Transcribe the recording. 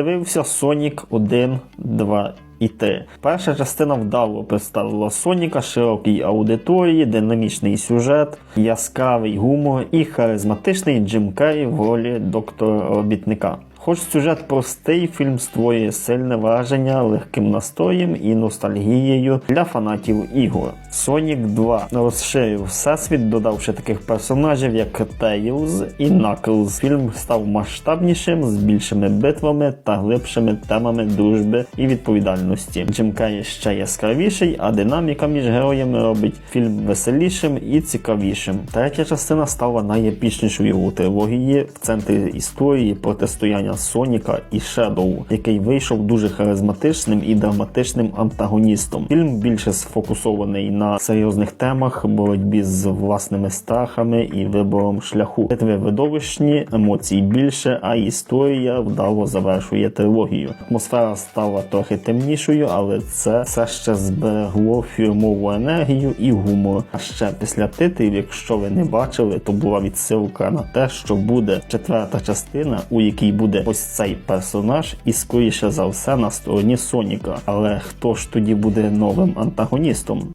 Дивився Сонік 1, 2 і 3. Перша частина вдало представила Соніка широкій аудиторії, динамічний сюжет, яскравий гумор і харизматичний Джим Керрі в ролі доктора робітника. Хоч сюжет простий, фільм створює сильне враження легким настроєм і ностальгією для фанатів ігор. Sonic 2 розширив всесвіт, додавши таких персонажів, як Tails і Knuckles. Фільм став масштабнішим з більшими битвами та глибшими темами дружби і відповідальності. Джим Керрі ще яскравіший, а динаміка між героями робить фільм веселішим і цікавішим. Третя частина стала найепічнішою у трилогії в центрі історії протистояння Соніка і Шедоу, який вийшов дуже харизматичним і драматичним антагоністом. Фільм більше сфокусований на серйозних темах, боротьбі з власними страхами і вибором шляху. Битви видовищні, емоцій більше, а історія вдало завершує трилогію. Атмосфера стала трохи темнішою, але це все ще зберегло фірмову енергію і гумор. А ще після титрів, якщо ви не бачили, то була відсилка на те, що буде четверта частина, у якій буде ось цей персонаж, і скоріше за все на стороні Соніка. Але хто ж тоді буде новим антагоністом?